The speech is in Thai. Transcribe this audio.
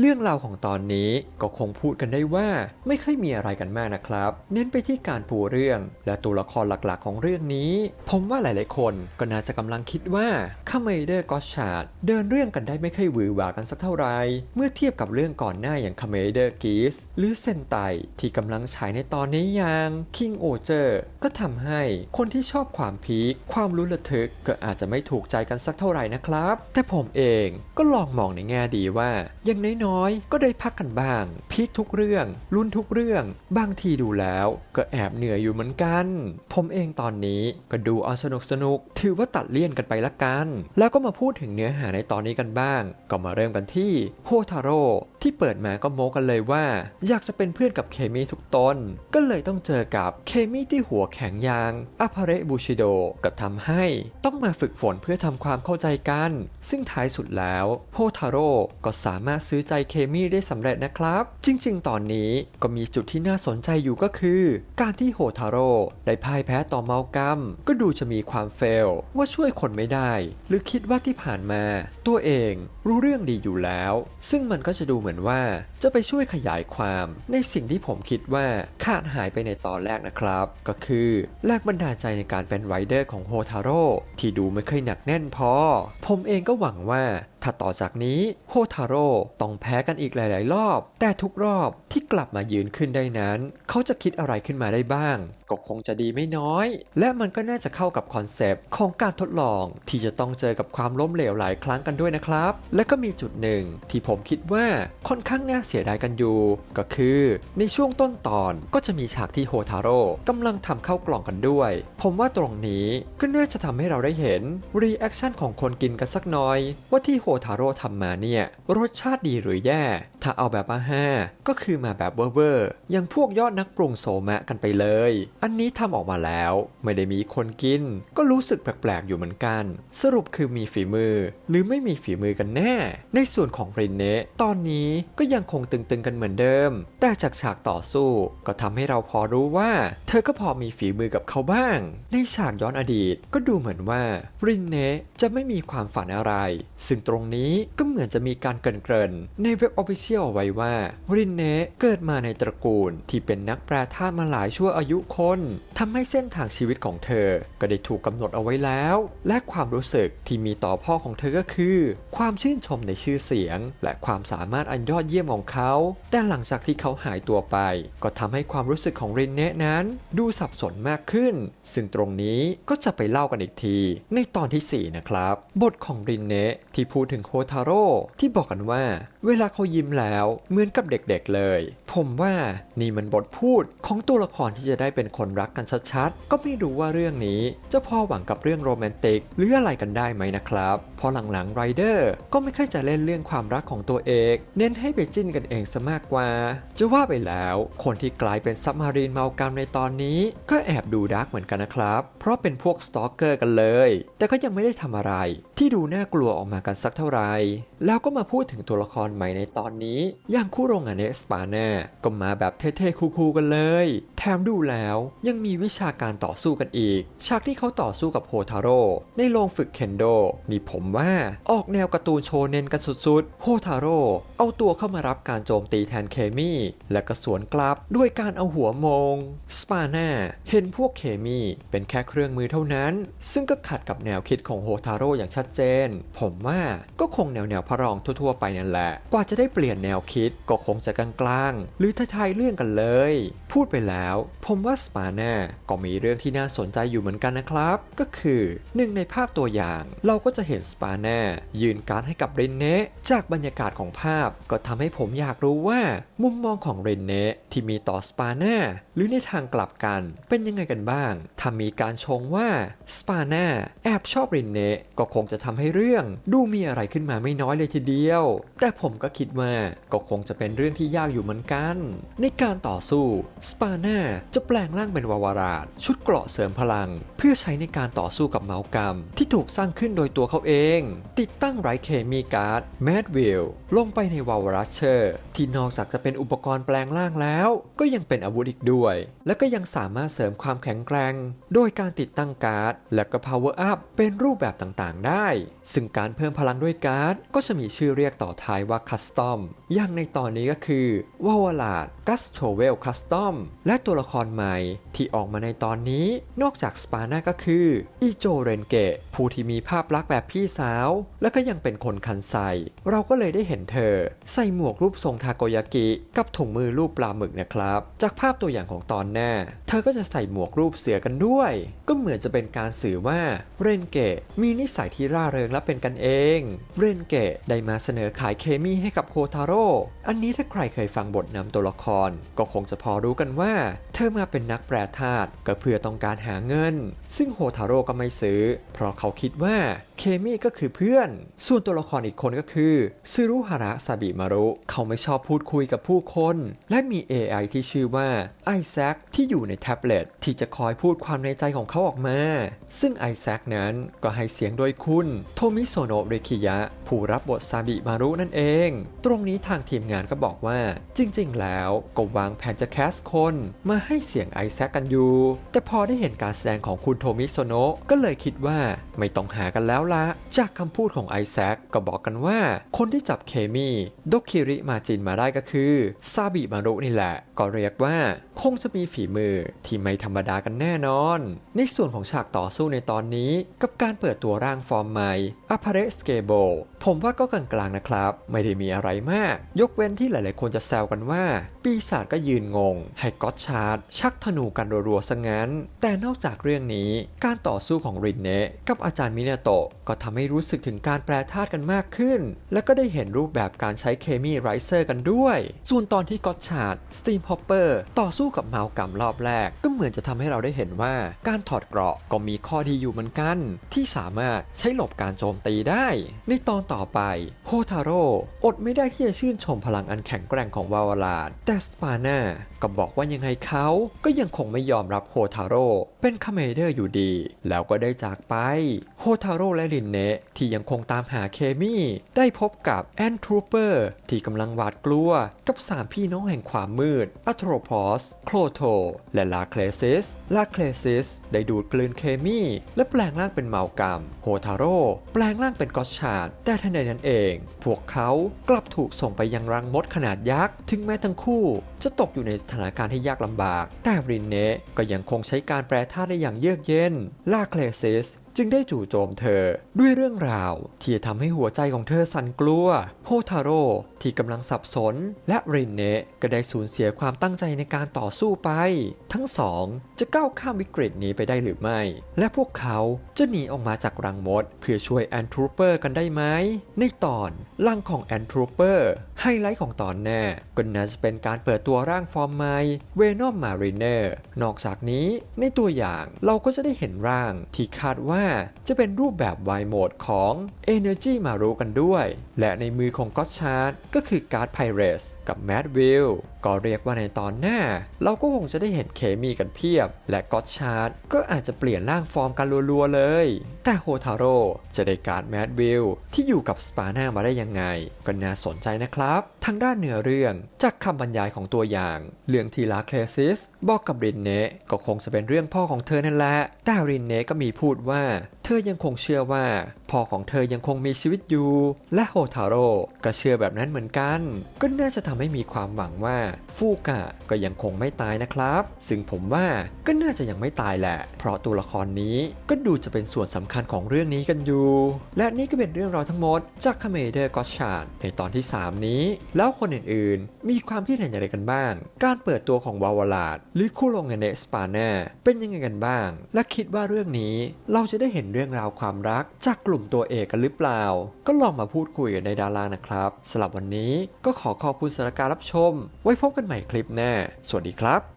เรื่องราวของตอนนี้ก็คงพูดกันได้ว่าไม่ค่อยมีอะไรกันมากนะครับ เน้นไปที่การปูเรื่อง และตัวละครหลักๆ ของเรื่องนี้ ผมว่าหลายๆ คนก็น่าจะกำลังคิดว่าคาเมเดอร์กอชาร์ดเดินเรื่องกันได้ไม่ค่อยหวือหวากันสักเท่าไหร่เมื่อเทียบกับเรื่องก่อนหน้าอย่างคาเมเดอร์กีสหรือเซนไตที่กำลังฉายในตอนนี้อย่าง King o j e r ก็ทำให้คนที่ชอบความพีคความลุ้นระทึกก็อาจจะไม่ถูกใจกันสักเท่าไหร่นะครับ แต่ผมเองก็ลองมองในแง่ดีว่าอย่างน้อยๆ ก็ได้พักกันบ้าง พีคทุกเรื่อง ลุ้นทุกเรื่อง บางทีดูแล้วก็แอบเหนื่อยอยู่เหมือนกัน ผมเองตอนนี้ก็ดูเอาสนุกสนุก ถือว่าตัดเลี่ยนกันไปละกัน แล้วก็มาพูดถึงเนื้อหาในตอนนี้กันบ้าง ก็มาเริ่มกันที่โฮทาโร่ที่เปิดมาก็โมกันเลยว่า อยากจะเป็นเพื่อนกับเคมีทุกตน ก็เลยต้องเจอกับเคมีที่หัวแข็งยางอาภเรบูชิโดก็ทำให้ต้องมาฝึกฝนเพื่อทำความเข้าใจกัน ซึ่งท้ายสุดแล้วโฮทาโร่ก็สามารถซื้อใจใจเคมีได้สำเร็จนะครับ จริง ๆ ตอนนี้ก็มีจุดที่น่าสนใจอยู่ก็คือ การที่โฮทาโร่ได้พ่ายแพ้ต่อเมากัมก็ดูจะมีความเฟล ว่าช่วยคนไม่ได้ หรือคิดว่าที่ผ่านมา ตัวเองรู้เรื่องดีอยู่แล้ว ซึ่งมันก็จะดูเหมือนว่าจะไปช่วยขยายความในสิ่งที่ผมคิดว่าขาดหายไปในตอนแรกนะครับ ก็คือแรงบันดาลใจในการเป็นไรเดอร์ของโฮทาโร่ที่ดูไม่เคยหนักแน่นพอ ผมเองก็หวังว่า ถ้าต่อจากนี้โฮทาโร่ต้องแพ้กันอีกหลาย ๆ รอบ แต่ทุกรอบที่กลับมายืนขึ้นได้นั้น เขาจะคิดอะไรขึ้นมาได้บ้างก็คงจะดีไม่น้อย และมันก็น่าจะเข้ากับคอนเซปต์ของการทดลองที่จะต้องเจอกับความล้มเหลวหลายครั้งกันด้วยนะครับ และก็มีจุดหนึ่งที่ผมคิดว่าค่อนข้างน่าเสียดายกันอยู่ ก็คือในช่วงต้นตอนก็จะมีฉากที่โฮทาโร่กำลังทำเข้ากล่องกันด้วย ผมว่าตรงนี้ก็น่าจะทำให้เราได้เห็นรีแอคชั่นของคนกินกันสักหน่อย ว่าที่โฮทาโร่ทำมาเนี่ย รสชาติดีหรือแย่ ถ้าเอาแบบอาห้าก็คือมาแบบเวอร์ๆอย่างพวกยอดนักปรุงโซมะกันไปเลย อันนี้ทำออกมาแล้ว ไม่ได้มีคนกิน ก็รู้สึกแปลกๆอยู่เหมือนกัน สรุปคือมีฝีมือ หรือไม่มีฝีมือกันแน่ ในส่วนของรินเนะตอนนี้ก็ยังคงตึงๆกันเหมือนเดิม แต่จากฉากต่อสู้ก็ทำให้เราพอรู้ว่า เธอก็พอมีฝีมือกับเขาบ้าง ในฉากย้อนอดีตก็ดูเหมือนว่ารินเนะจะไม่มีความฝันอะไร ซึ่งตรงนี้ก็เหมือนจะมีการเกริ่นๆในเว็บออฟฟิเชียลเอาไว้ว่ารินเนะเกิดมาในตระกูลที่เป็นนักแปรธาตุมาหลายชั่วอายุคนทำให้เส้นทางชีวิตของเธอ ก็ได้ถูกกำหนดเอาไว้แล้ว และความรู้สึกที่มีต่อพ่อของเธอก็คือ ความชื่นชมในชื่อเสียง และความสามารถอันยอดเยี่ยมของเขา แต่หลังจากที่เขาหายตัวไป ก็ทำให้ความรู้สึกของรินเนะนั้น ดูสับสนมากขึ้น ซึ่งตรงนี้ก็จะไปเล่ากันอีกที ในตอนทีสี่4 นะครับ บทของรินเนะที่พูดถึงโคทาโร่ที่บอกกันว่า เวลาเขายิ้มแล้วเหมือนกับเด็กๆเลย ผมว่านี่มันบทพูดของตัวละครที่จะได้เป็นคนรักกันชัดๆ ก็ไม่รู้ว่าเรื่องนี้จะพอหวังกับเรื่องโรแมนติกหรืออะไรกันได้ไหมนะครับเพราะหลังๆไรเดอร์ก็ไม่ค่อยจะเล่นเรื่องความรักของตัวเองเน้นให้ไปจิ้นกันเองซะมากกว่า จะว่าไปแล้วคนที่กลายเป็นซับมารีนเมากรรมในตอนนี้ ก็แอบดูดาร์กเหมือนกันนะครับ เพราะเป็นพวกสตอกเกอร์กันเลย แต่ก็ยังไม่ได้ทำอะไร ที่ดูน่ากลัวออกมากันสักเท่าไหร่ แล้วก็มาพูดถึงตัวละครใหม่ในตอนนี้ อย่างคู่โรงงานเนสปาน่าก็มาแบบเท่ๆคูลๆกันเลย แถมดูแล้วยังมีวิชาการต่อสู้กันอีก ฉากที่เขาต่อสู้กับโฮทาโร่ในโรงฝึกเคนโดนี่ผมว่าออกแนวการ์ตูนโชเนนกันสุดๆ โฮทาโร่เอาตัวเข้ามารับการโจมตีแทนเคมี่และก็สวนกลับด้วยการเอาหัวมง สปาน่าเห็นพวกเคมี่เป็นแค่เครื่องมือเท่านั้น ซึ่งก็ขัดกับแนวคิดของโฮทาโร่อย่างชัดเจน ผมว่า ก็คงแนวแนวๆพระรองทั่วๆไปนั่นแหละ กว่าจะได้เปลี่ยนแนวคิดก็คงจะกลางๆ หรือท้ายๆเรื่องกันเลย พูดไปแล้ว ผมว่าสปาน่าก็มีเรื่องที่น่าสนใจอยู่เหมือนกันนะครับ ก็คือหนึ่งในภาพตัวอย่าง เราก็จะเห็นสปาน่ายืนการ์ดให้กับเรนเนะจากบรรยากาศของภาพก็ทำให้ผมอยากรู้ว่า มุมมองของเรนเนะที่มีต่อสปาน่าหรือในทางกลับกันเป็นยังไงกันบ้างถ้ามีการชงว่าสปาน่าแอบชอบเรนเนะก็คงจะทำให้เรื่องดูมีอะไรขึ้นมาไม่น้อยเลยทีเดียว แต่ผมก็คิดว่าก็คงจะเป็นเรื่องที่ยากอยู่เหมือนกัน ในการต่อสู้สปาน่าจะแปลงร่างเป็นวาวาราดชุดเกราะเสริมพลัง เพื่อใช้ในการต่อสู้กับเมากัมที่ถูกสร้างขึ้นโดยตัวเขาเอง ติดตั้งไรเคมีการ์ดแมดวิลลงไปในวาวารัชเชอร์ที่นอกจากจะเป็นอุปกรณ์แปลงร่างแล้ว ก็ยังเป็นอาวุธอีกด้วย และก็ยังสามารถเสริมความแข็งแกร่งโดยการติดตั้งการ์ดและก็ power up เป็นรูปแบบต่างๆ ได้ ซึ่งการเพิ่มพลังด้วยการ์ดก็จะมีชื่อเรียกต่อท้ายว่าคัสตอมอย่างในตอนนี้ก็คือวาวลาดกัสโ o เวลคัสตอมและตัวละครใหม่ที่ออกมาในตอนนี้ นอกจากสปาน่าก็คืออีโจเรนเกะผู้ที่มีภาพลักษณ์แบบพี่สาว และก็ยังเป็นคนคันไซเราก็เลยได้เห็นเธอ ใส่หมวกรูปทรงทาโกยากิกับถุงมือรูปปลาหมึกนะครับ จากภาพตัวอย่างของตอนหน้า เธอก็จะใส่หมวกรูปเสือกันด้วย ก็เหมือนจะเป็นการสื่อว่าเรนเกะมีนิสัยที่ร่าเริงและเป็นกันเองเรนเกะได้มาเสนอขายเคมีให้กับโคทาโร่ อันนี้ถ้าใครเคยฟังบทนำตัวละคร ก็คงจะพอรู้กันว่าเธอมาเป็นนักแปรธาตุก็เพื่อต้องการหาเงิน ซึ่งโฮทาโร่ก็ไม่ซื้อ เพราะเขาคิดว่าเคมีก็คือเพื่อน ส่วนตัวละครอีกคนก็คือซึรุฮาระซาบิมารุ เขาไม่ชอบพูดคุยกับผู้คน และมี AI ที่ชื่อว่าไอแซคที่อยู่ในแท็บเล็ตที่จะคอยพูดความในใจของเขาออกมา ซึ่งไอแซคนั้นก็ให้เสียงโดยคุณ โทมิโซโนะเรคิยะ ผู้รับบทซาบิมารุนั่นเอง ตรงนี้ทางทีมงานก็บอกว่า จริงๆ แล้วก็วางแผนจะแคสคนมาใให้เสียงไอแซคกันอยู่ แต่พอได้เห็นการแสดงของคุณโทมิโซโนะก็เลยคิดว่าไม่ต้องหากันแล้วละ จากคำพูดของไอแซคก็บอกกันว่า คนที่จับเคมีดกคิริมาจินมาได้ก็คือซาบิมารุนี่แหละ ก็เรียกว่า คงจะมีฝีมือที่ไม่ธรรมดากันแน่นอน ในส่วนของฉากต่อสู้ในตอนนี้ กับการเปิดตัวร่างฟอร์มใหม่อ p าเรสเกโบ ผมว่าก็กลางๆนะครับ ไม่ได้มีอะไรมาก ยกเว้นที่หลายๆ คนจะแซวกันว่า ปีศาจก็ยืนงง ให้ก็อตชาร์ดชักธนูกันรัวๆซะงั้น แต่นอกจากเรื่องนี้ การต่อสู้ของรินเนะกับอาจารย์มินาโตะก็ทำให้รู้สึกถึงการแปรธาตุกันมากขึ้น และก็ได้เห็นรูปแบบการใช้เคมีไรเซอร์กันด้วย ส่วนตอนที่ก็อตชาร์ดสตีมฮอปเปอร์ต่อสู้กับเมากัมรอบแรก ก็เหมือนจะทำให้เราได้เห็นว่าการถอดเกราะก็มีข้อดีอยู่เหมือนกัน ที่สามารถใช้หลบการโจมตีได้ ในตอนต่อไป โฮทาโร่อดไม่ได้ที่จะชื่นชมพลังอันแข็งแกร่งของวาวาลาดแต่สปาน่าก็บอกว่ายังไงเขาก็ยังคงไม่ยอมรับโฮทาโร่เป็นคาเมเดอร์อยู่ดี แล้วก็ได้จากไป โฮทาโร่และลินเนะที่ยังคงตามหาเคมีได้พบกับแอนทรูเปอร์ที่กำลังหวาดกลัวกับสามพี่น้องแห่งความมืดอัทโรพอส โคลโท และลาเคลซิส ลาเคลซิส ได้ดูดกลืนเคมีและแปลงร่างเป็นเมากัมโฮทาโร่แปลงร่างเป็นกอตชาร์ดแต่ทันใดนั้นเอง พวกเขากลับถูกส่งไปยังรังมดขนาดยักษ์ ถึงแม้ทั้งคู่ จะตกอยู่ในสถานการณ์ที่ยากลำบาก แต่รินเนะก็ยังคงใช้การแปรธาตุได้อย่างเยือกเย็น ลากเคลซิส จึงได้จู่โจมเธอ ด้วยเรื่องราว ที่จะทำให้หัวใจของเธอสั่นกลัว โฮทาโร่ที่กำลังสับสน และรินเนะก็ได้สูญเสียความตั้งใจในการต่อสู้ไป ทั้งสองจะก้าวข้ามวิกฤตนี้ไปได้หรือไม่ และพวกเขาจะหนีออกมาจากรังมด เพื่อช่วยแอนทรูเปอร์กันได้ไหม ในตอนร่างของแอนทรูเปอร์ไฮไลท์ของตอนแน่ก็น่าจะเป็นการเปิดตัวร่างฟอร์มใหม่เวนอมมารีเนอร์นอกจากนี้ในตัวอย่างเราก็จะได้เห็นร่างที่คาดว่าจะเป็นรูปแบบไวโหมดของ Energy มารู้กันด้วย และในมือของก็ t ชาร์ดก็คือการ์ดไพเรสกับแมดวิลก็เรียกว่าในตอนหน้า เราก็คงจะได้เห็นเคมีกันเพียบ และก็ t ชาร์ดก็อาจจะเปลี่ยนร่างฟอร์มกันรัวๆเลย แต่โฮทาโร่จะได้การ์ดแมดวิลที่อยู่กับสปาน่ามาได้ยังไง ก็น่าสนใจนะครับ ทางด้านเนื้อเรื่องจากคำบรรยายของตัวอย่าง เรื่องทีลาเคลซิสบอกกับรินเนะก็คงจะเป็นเรื่องพ่อของเธอนั่นแหละแต่รินเนะก็มีพูดว่า É. เธอยังคงเชื่อว่าพ่อของเธอยังคงมีชีวิตอยู่ และโฮทาโร่ก็เชื่อแบบนั้นเหมือนกัน ก็น่าจะทำให้มีความหวังว่าฟูกะก็ยังคงไม่ตายนะครับ ซึ่งผมว่าก็น่าจะยังไม่ตายแหละ เพราะตัวละครนี้ก็ดูจะเป็นส่วนสำคัญของเรื่องนี้กันอยู่ และนี่ก็เป็นเรื่องราวทั้งหมดจากคาเมเดอร์กอชาร์ในตอนที่ 3 นี้ แล้วคนอื่นๆ มีความคิดเห็นอย่างไรกันบ้าง การเปิดตัวของวาวาลาดหรือคูโรงเงเนสปาน่าเป็นยังไงกันบ้าง และคิดว่าเรื่องนี้เราจะได้เห็นเรื่องราวความรัก จากกลุ่มตัวเอกกันหรือเปล่า ก็ลองมาพูดคุยกันในดารานะครับสำหรับวันนี้ก็ขอขอบคุณสำหรับการรับชม ไว้พบกันใหม่คลิปหน้า สวัสดีครับ